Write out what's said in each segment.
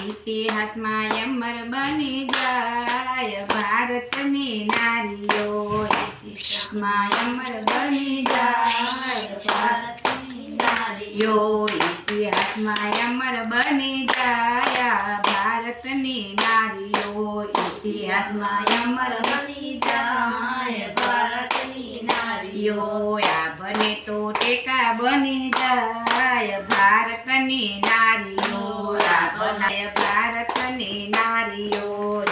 ઇતિહાસમાં અમર બની જાય, ભારતની નારીઓ ઇતિહાસમાં અમર બની જાય, ભારતની નારીઓ ઇતિહાસમાં અમર બની જાય, ભારતની નારીઓ ઇતિહાસમાં અમર બની જાય ભારતની આ બને તો ટેકા બની જાય. ભારતની નારીઓ, આ બનાય ભારતની નારીઓ.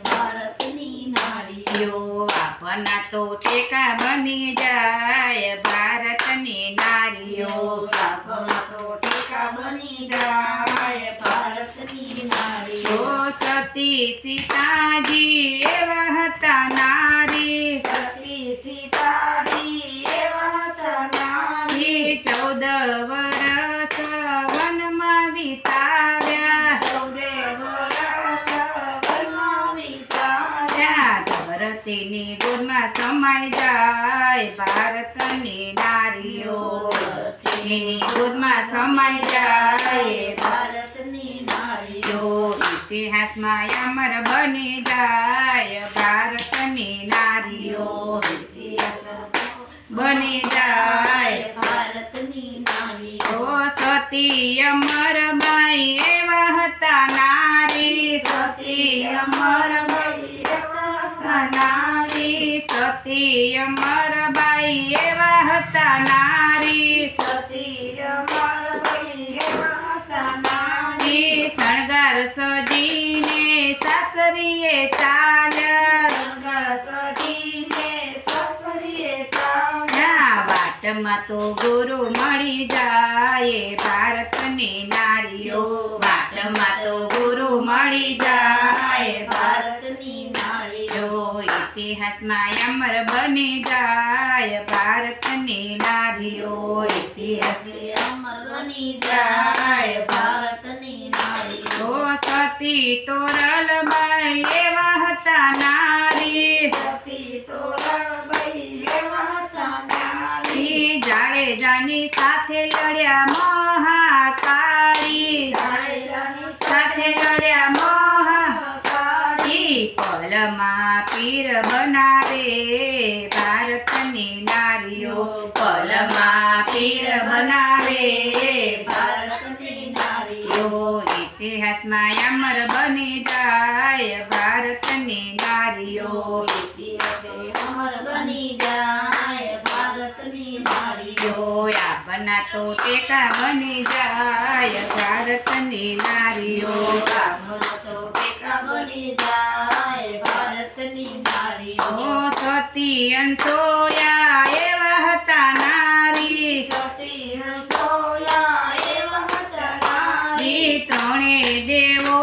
બની આપના તો ટેકા બની જાય, ભારતની નારીઓ. આપણા તો બની જાય ભારતની નારીઓ યો સતી સીતાજી એવા હતા નારી. સતી સીતાજી એવા હતા નારી. ચૌદ વર્ષ વનમાં વિતાવ્યા. ચૌદ વર્ષ વનમાં વિતાવ્યા. ધરતીની ગોદમાં સમાઈ જાય ભારતની નારીઓ. ધરતીની ગોદમાં સમાઈ જાય. ભારતની નારીઓ ઇતિહાસમાં અમર બની જાય. ભારતની નારીઓ બની જાય. ભારતની નારીઓ સતી અમર બાઈ એવા હતા નારી. સતી અમર હતા નારી સતી અમર બાઈ એવા હતા નારી સતી અમરભાઈ એવા હતા નારી. નારી શણગાર સજીને સાસરીએ ચાલ શણગાર સજીને સસરીએ ચાલ્યા. ત્યાં વાટમાં તો ગુરુ મળી જાય ભારતની નારીઓ વાટમાં તો ગુરુ મળી જાય ભારતની ઇતિહાસમાં અમર બની જાય ભારતની નારીઓ ઇતિહાસ અમર બની જાય ભારતની નારીઓ સતી તોરલબાઈ એવા હતા નારી. સતી તોરણબાઈ એવા હતા નારી. જાડેજાની સાથે લડ્યા મહાકાળી. જાડેજાની સાથે લડ્યા મહાકાળી. પલમાં પીર બનાવે, ભારતની નારીઓ પલમાં પીર બનાવે, ભારતની નારીઓ ઇતિહાસમાં અમર બની જાય, ભારતની નારીઓ અમર બની જાય ભારતની નારીઓ આપના તો ટેકા બની જાય, ભારતની નારીઓ આપના તો બની જાય ભારતની નારીઓ સતી અંસોયા એવા હતા નારી સતી હંસોયા એવા હતા નારી. ત્રણે દેવો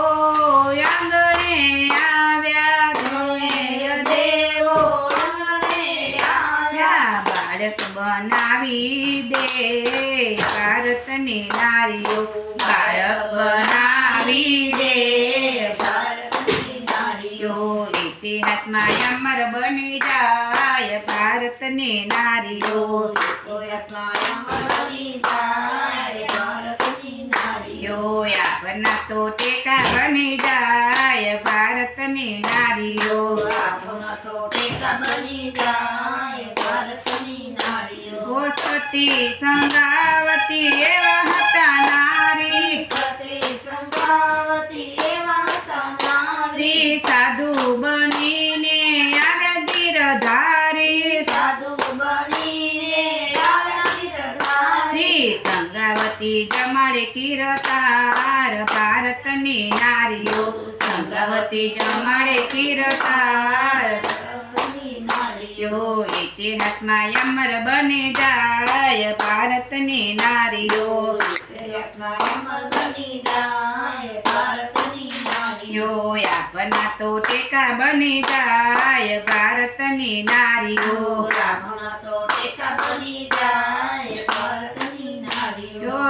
આંગણે આવ્યા ત્રણેય દેવો આંગણે આવ્યા. આવ્યા બાળક બનાવી દે ભારતની નારીઓ બાળક બનાવી દે નારીઓ ઇતિહાસમાં અમર બની જાય ભારતની નારીઓ ઇતિહાસમાં અમર બની જાય ભારતની નારીઓ આપના તો ટેકા બની જાય ભારતની નારીઓ આપણા તો ટેકા બની જાય ભારતની નારીઓ સતી સંગાવતી એવા હતા નારી. સતી સંભાવતી એવા હતા નારી સાધુ બનીને આવ્યા ગીરધારી સાધુ બનીને આવ્યા ગિરધારી. શ્રી સંગાવતી જમાડે કીરતાર ભારતની નારીઓ સંગવતી જમાડે કીરતાર નારીઓ. ઇતિહાસમાં અમર બને જાય ભારતની નારીઓ. આપના તો ટેકા બની જાય ભારતની નારીઓ. આપણા તો ટેકા બની જાય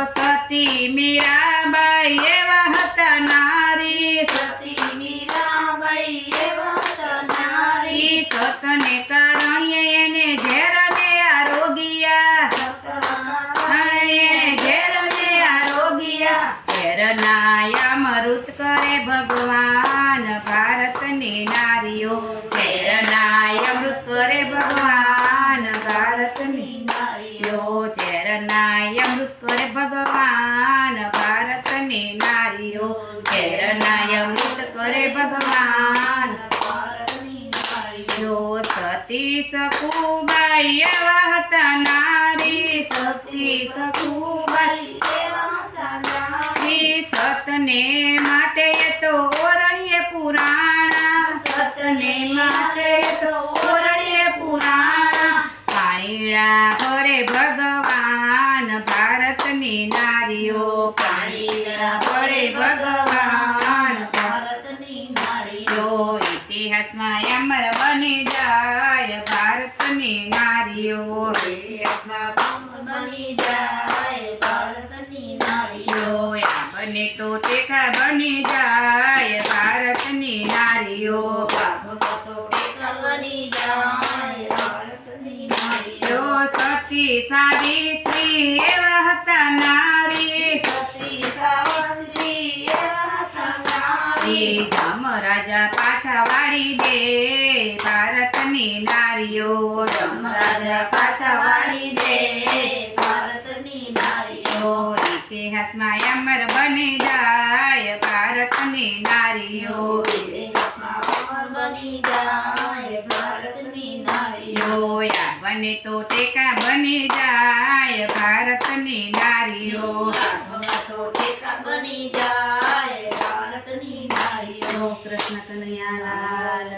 સતી મીરાબાઈ એવા હતા નારી સતી મીરાબાઈ એવા હતા નારી સતને કારણે એને ઝેરને આરોગ્યા કારણે ઝેરને આરોગ્યા ઝેરના અમૃત કરે ભગવાન ભારત ભારતની નારીઓ ઝેરના અમૃત કરે ભગવાન ભારતની નારીઓ ઝેરના જો નારીઓ સકુબાઈ એવા કરે ભગવાન. સતી સકુબાઈ એવા હતા નારી શ્રી સતને માટે તો ઓરણીએ પુરાણા. સતને માટે તો ઓરણીએ પુરાણા. પાણીડા ભરે ભગવાન ભારતની નારીઓ પાણીડા ભરે ભગવાન ભારતની નારીઓ જો ઇતિહાસમાં અમર બની જાય ભારતની નારીઓ બની જાય ભારતની નારીઓ બને તો ટેકા બની જાય ભારતની નારીઓ બની જાય ભારતની નારીઓ જો સતી સાવિત્રી એવા હતા નારી. સતી સાવિત્રી એવા હતા નારી. રાજા પાછા વાળી દે ભારતની નારીઓ. ધમ રાજા પાછા વાળી દે ભારતની નારીઓ. ઇતિહાસમાં અમર બની જાય ભારતની નારીઓ. બની જાય ભારતની નારીઓ. બને તો ટેકા બની જાય ભારતની નારીઓ. બની જાય કૃષ્ણ કનૈયા લાલ